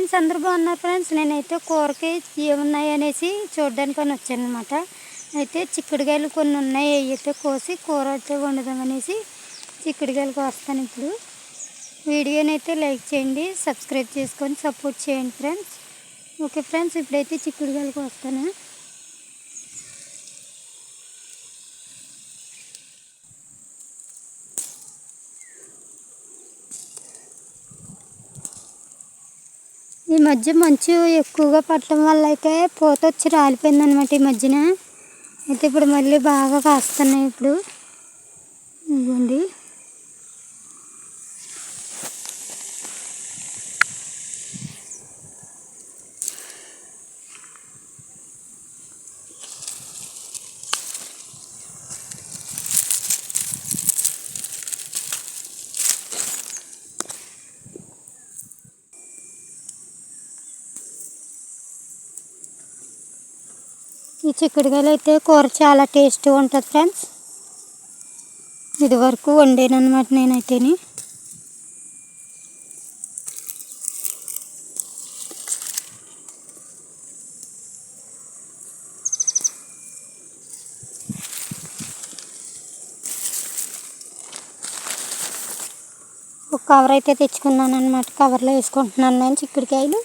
Friends అందరూ బాగున్నారు friends నేనైతే కూరకి ఏమున్నాయి అనేసి చూడడానికి అని వచ్చాను అనమాట అయితే చిక్కుడుకాయలు కొన్ని ఉన్నాయి అవి అయితే కోసి కూర అయితే వండుదామనేసి చిక్కుడుకాయలు కోస్తాను ఇప్పుడు. వీడియోని అయితే లైక్ చేయండి సబ్స్క్రైబ్ చేసుకొని సపోర్ట్ చేయండి ఫ్రెండ్స్ ఓకే ఫ్రెండ్స్ ఇప్పుడైతే చిక్కుడుకాయలు వస్తాను ఈ మధ్య మంచు ఎక్కువగా పట్టడం వల్ల అయితే పూత వచ్చి రాలిపోయింది అనమాట ఈ మధ్యన. అయితే ఇప్పుడు మళ్ళీ బాగా కాస్తున్నాయి ఇప్పుడు. ఇదిగోండి. ఈ చిక్కుడుకాయలు అయితే కూర చాలా టేస్ట్గా ఉంటుంది ఫ్రెండ్స్. ఇది వరకు వండాను అనమాట నేనైతేని. ఒక కవర్ అయితే తెచ్చుకున్నాను అనమాట కవర్లో వేసుకుంటున్నాను నేను చిక్కుడుకాయలు.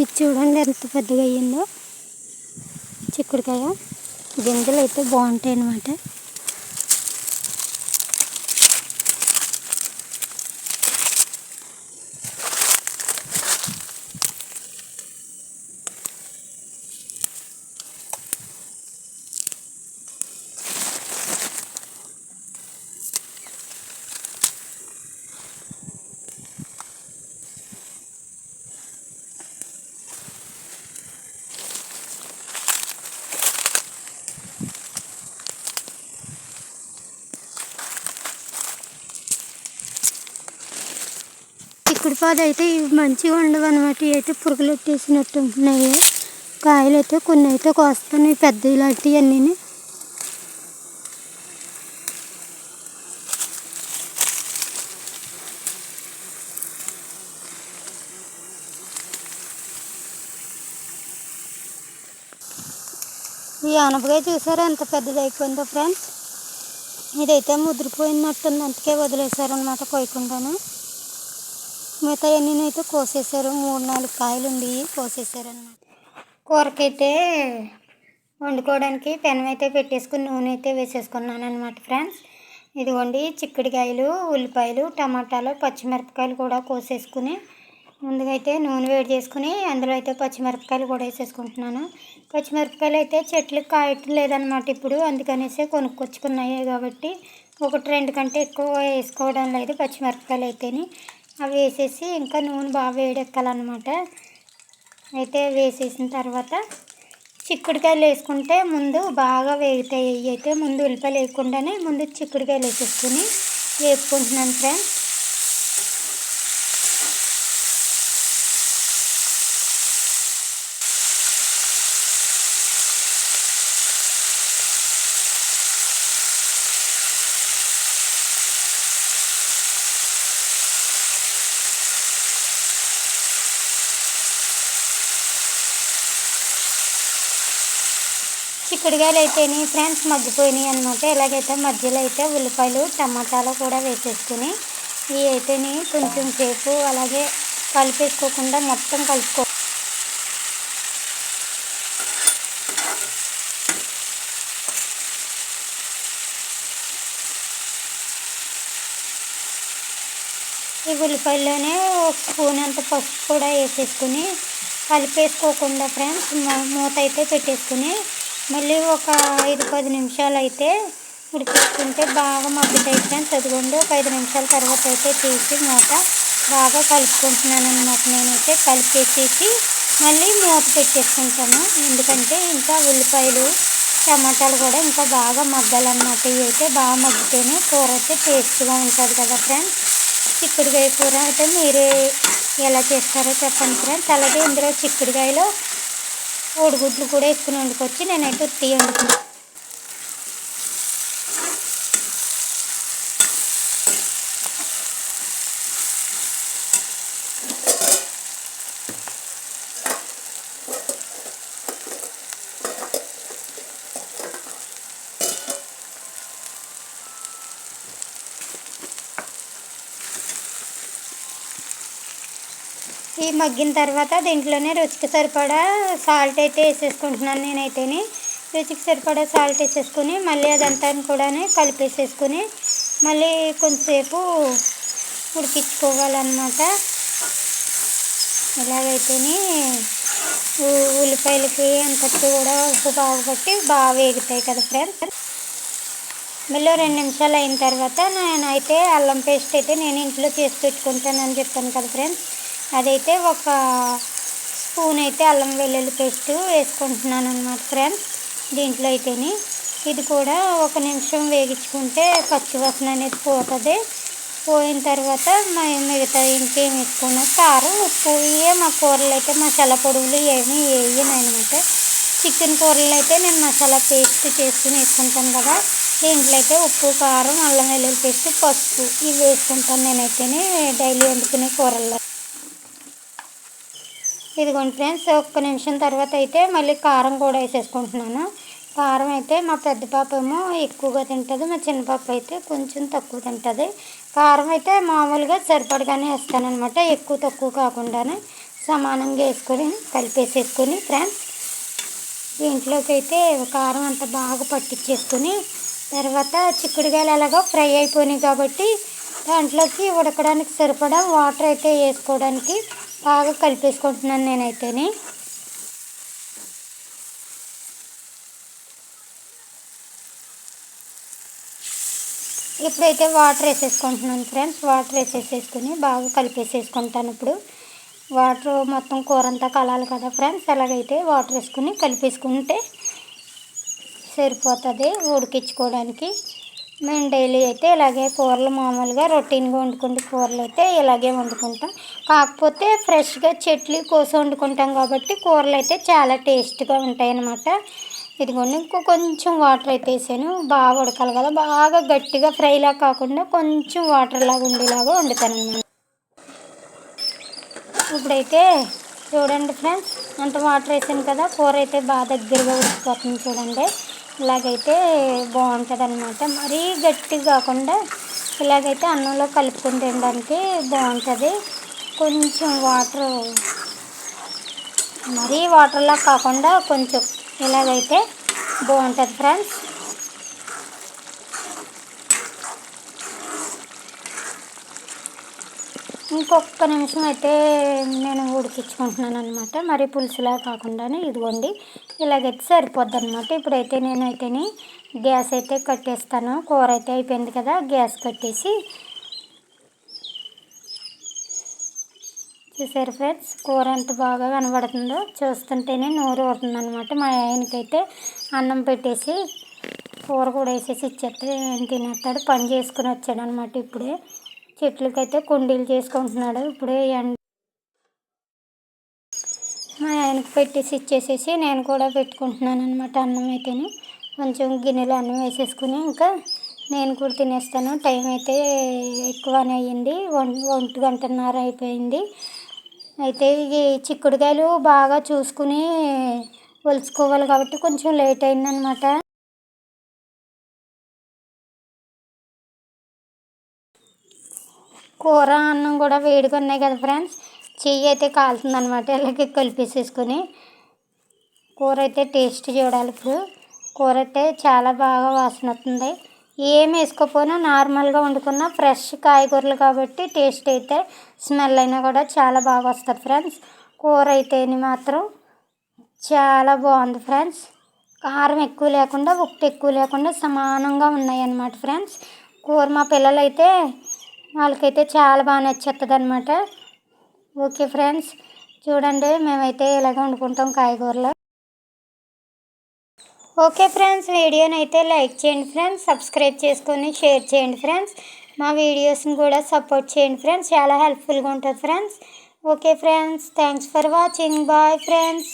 ఇది చూడండి ఎంత పెద్దగా అయ్యిందో. చిక్కుడుకాయ గింజలు అయితే బాగుంటాయి అన్నమాట చిక్కుడు అయితే ఇవి మంచిగా ఉండవు అనమాట ఇవి అయితే పురుగులు ఎట్టేసినట్టు ఉంటున్నాయి. కాయలు అయితే కొన్ని అయితే కోస్తున్నాయి. పెద్ద ఇలాంటివి అన్నీ ఈ అనపకాయ చూసారా? ఎంత పెద్దది అయిపోయిందో ఫ్రెండ్స్ ఇదైతే ముదిరిపోయినట్టుంది. అందుకే వదిలేశారనమాట కోయకుండానే మిగతా అన్నీ కోసేసారు మూడు నాలుగు కాయలు ఉండి కోసేసారు అనమాట కూరకైతే వండుకోవడానికి పెనం అయితే పెట్టేసుకుని నూనె అయితే వేసేసుకున్నాను అనమాట ఫ్రెండ్స్. ఇదిగోండి చిక్కుడుకాయలు ఉల్లిపాయలు టమాటాలు పచ్చిమిరపకాయలు కూడా కోసేసుకుని ముందుగా అయితే నూనె వేడి చేసుకుని అందులో అయితే పచ్చిమిరపకాయలు కూడా వేసేసుకుంటున్నాను. పచ్చిమిరపకాయలు అయితే చెట్లకు కాయటం లేదనమాట ఇప్పుడు. అందుకనేసి కొనుక్కొచ్చుకున్నాయి కాబట్టి ఒకటి రెండు కంటే ఎక్కువ వేసుకోవడం లేదు పచ్చిమిరపకాయలు అయితేని. అవి వేసేసి ఇంకా నూనె బాగా వేడెక్కాలన్నమాట. అయితే వేసేసిన తర్వాత చిక్కుడుకాయలు వేసుకుంటే ముందు బాగా వేగుతాయి. అయితే ముందు ఉల్లిపాయలు వేయకుండానే ముందు చిక్కుడుకాయలు వేసేసుకుని వేపుకుంటున్నాను ఫ్రెండ్స్. చిక్కుడుగాయలు అయితేని ఫ్రెండ్స్ మగ్గిపోయినాయి అనమాట ఎలాగైతే మధ్యలో అయితే ఉల్లిపాయలు టమాటాలు కూడా వేసేసుకుని ఇవి అయితేని కొంచెం సేపు అలాగే కలిపేసుకోకుండా మొత్తం కలుపుకో ఈ ఉల్లిపాయల్లోనే ఒక స్పూన్ అంత పసుపు కూడా వేసేసుకుని కలిపేసుకోకుండా ఫ్రెండ్స్ మూత అయితే పెట్టేసుకుని మళ్ళీ ఒక ఐదు పది నిమిషాలు అయితే ఉడికించుకుంటే బాగా మగ్గుతాయి ఫ్రెండ్స్. ఒక ఐదు నిమిషాల తర్వాత అయితే తీసి మూత బాగా కలుపుకుంటున్నాను అనమాట నేనైతే. కలిపేసేసి మళ్ళీ మూత పెట్టేసుకుంటాను. ఎందుకంటే ఇంకా ఉల్లిపాయలు టమాటాలు కూడా ఇంకా బాగా మగ్గాలన్నమాట. ఇవి అయితే బాగా మగ్గితేనే కూర అయితే టేస్ట్గా ఉంటుంది కదా ఫ్రెండ్స్. చిక్కుడుకాయ కూర అయితే మీరే ఎలా చేస్తారో చెప్పండి ఫ్రెండ్స్. అలాగే ఇందులో చిక్కుడుకాయలో కోడిగుడ్లు కూడా వేసుకుని వండుకొచ్చి నేనైతే ఉత్తి వండుకున్నాను ఇది మగ్గిన తర్వాత దీంట్లోనే రుచికి సరిపడా సాల్ట్ అయితే వేసేసుకుంటున్నాను నేనైతేనే. రుచికి సరిపడా సాల్ట్ వేసేసుకుని మళ్ళీ అదంతా కూడా కలిపేసేసుకుని మళ్ళీ కొంచెంసేపు ఉడికించుకోవాలన్నమాట. ఇలాగైతేనే ఉల్లిపాయలకి అంతటి కూడా ఉప్పు బాగుపట్టి బాగా వేగుతాయి కదా ఫ్రెండ్స్ మళ్ళీ రెండు నిమిషాలు అయిన తర్వాత నేనైతే అల్లం పేస్ట్ అయితే నేను ఇంట్లో చేసి పెట్టుకుంటానని చెప్పాను కదా ఫ్రెండ్స్ అదైతే ఒక స్పూన్ అయితే అల్లం వెల్లుల్లి పేస్ట్ వేసుకుంటున్నాను అనమాట ఫ్రెండ్స్ దీంట్లో అయితేని. ఇది కూడా ఒక నిమిషం వేగించుకుంటే పచ్చి వాసన అనేది పోతుంది. పోయిన తర్వాత మ- మిగతా ఇంకేం వేసుకున్నా కారం ఉప్పు ఇవే మా కూరలు అయితే మసాలా పొడుగులు ఏమి వేయనమాట చికెన్ కూరలు అయితే నేను మసాలా పేస్ట్ చేసుకుని వేసుకుంటాను కదా. దీంట్లో అయితే ఉప్పు కారం అల్లం వెల్లుల్లి పేస్ట్ పసుపు ఇవి వేసుకుంటాను నేనైతేనే డైలీ వండుకునే కూరల్లో. ఇదిగోండి ఫ్రెండ్స్ ఒక్క నిమిషం తర్వాత అయితే మళ్ళీ కారం కూడా వేసేసుకుంటున్నాను. కారం అయితే మా పెద్ద పాప ఏమో ఎక్కువగా తింటుంది మా చిన్న పాప అయితే కొంచెం తక్కువ తింటుంది. కారం అయితే మామూలుగా సరిపడగానే వేస్తానమాట ఎక్కువ తక్కువ కాకుండానే సమానంగా వేసుకొని కలిపేసేసుకొని ఫ్రెండ్స్. దీంట్లోకి అయితే కారం అంతా బాగా పట్టించేసుకుని తర్వాత చిక్కుడుకాయలు ఎలాగో ఫ్రై అయిపోయినాయి కాబట్టి దాంట్లోకి ఉడకడానికి సరిపడా వాటర్ అయితే వేసుకోవడానికి బాగా కలిపేసుకుంటున్నాను నేనైతేనే. ఇప్పుడైతే వాటర్ వేసేసుకుంటున్నాను ఫ్రెండ్స్. వాటర్ వేసేసేసుకుని బాగా కలిపేసేసుకుంటాను ఇప్పుడు. వాటర్ మొత్తం కూర అంతా కలాలి కదా ఫ్రెండ్స్. అలాగైతే వాటర్ వేసుకుని కలిపేసుకుంటే సరిపోతుంది ఉడికించుకోవడానికి. మేము డైలీ అయితే ఇలాగే కూరలు మామూలుగా రొటీన్గా వండుకుంటే కూరలు అయితే ఇలాగే వండుకుంటాం. కాకపోతే ఫ్రెష్గా చెట్లు కోసి వండుకుంటాం కాబట్టి కూరలు అయితే చాలా టేస్ట్గా ఉంటాయి అన్నమాట ఇదిగోండి ఇంకో కొంచెం వాటర్ అయితే వేసాను. బాగా ఉడకాలి కదా బాగా గట్టిగా ఫ్రైలా కాకుండా కొంచెం వాటర్ లాగా ఉండేలాగా వండుతాను అన్నమాట. ఇప్పుడైతే చూడండి ఫ్రెండ్స్ అంత వాటర్ వేసాను కదా కూర అయితే బాగా దగ్గరగా ఉడికిపోతుంది చూడండి. ఇలాగైతే బాగుంటుంది అనమాట మరీ గట్టి కాకుండా ఇలాగైతే అన్నంలో కలుపుకుని తినడానికి బాగుంటుంది. కొంచెం వాటర్ మరీ వాటర్లా కాకుండా కొంచెం ఇలాగైతే బాగుంటుంది ఫ్రెండ్స్. ఇంకొక నిమిషం అయితే నేను ఉడికించుకుంటున్నాను అనమాట మరి పులుసులా కాకుండానే ఇదిగోండి ఇలాగైతే సరిపోద్ది అనమాట ఇప్పుడైతే నేనైతేని గ్యాస్ అయితే కట్టేస్తాను. కూర అయితే అయిపోయింది కదా గ్యాస్ కట్టేసి చూసారు ఫ్రెండ్స్ కూర ఎంత బాగా కనబడుతుందో. చూస్తుంటేనే నోరు అవుతుంది అనమాట మా ఆయనకైతే అన్నం పెట్టేసి కూర కూడా వేసేసి ఇచ్చేస్తే తినేస్తాడు. పని చేసుకుని వచ్చాడు అనమాట ఇప్పుడే. చెట్లకైతే కుండీలు చేసుకుంటున్నాడు. ఇప్పుడే ఎండ మా ఆయనకు పెట్టేసి ఇచ్చేసేసి నేను కూడా పెట్టుకుంటున్నాను అనమాట అన్నం అయితేనే. కొంచెం గిన్నెలో అన్నం వేసేసుకుని ఇంకా నేను కూడా తినేస్తాను. టైం అయితే ఎక్కువనే అయ్యింది. ఒంటి గంటన్నర అయిపోయింది. అయితే ఈ చిక్కుడుకాయలు బాగా చూసుకుని ఒలుచుకోవాలి కాబట్టి కొంచెం లేట్ అయిందనమాట కూర అన్నం కూడా వేడిగా ఉన్నాయి కదా ఫ్రెండ్స్. చెయ్యి అయితే కాలుతుంది అనమాట ఇలాగే కలిపేసేసుకొని కూర అయితే టేస్ట్ చూడాలి ఇప్పుడు. కూర అయితే చాలా బాగా వాసన వస్తుంది. ఏం వేసుకోపోయినా నార్మల్గా వండుకున్న ఫ్రెష్ కాయగూరలు కాబట్టి టేస్ట్ అయితే స్మెల్ అయినా కూడా చాలా బాగా వస్తుంది ఫ్రెండ్స్. కూర అయితే మాత్రం చాలా బాగుంది ఫ్రెండ్స్. కారం ఎక్కువ లేకుండా ఉప్పు ఎక్కువ లేకుండా సమానంగా ఉన్నాయి అన్నమాట ఫ్రెండ్స్. కూర మా పిల్లలైతే వాళ్ళకైతే చాలా బాగా నచ్చేస్తుంది అనమాట ఓకే ఫ్రెండ్స్ చూడండి మేమైతే ఇలాగ వండుకుంటాం కాయగూరలు. ఓకే ఫ్రెండ్స్ వీడియోని అయితే లైక్ చేయండి ఫ్రెండ్స్ సబ్స్క్రైబ్ చేసుకొని షేర్ చేయండి ఫ్రెండ్స్. మా వీడియోస్ని కూడా సపోర్ట్ చేయండి ఫ్రెండ్స్ చాలా హెల్ప్ఫుల్గా ఉంటుంది friends. Okay friends thanks for watching. Bye friends.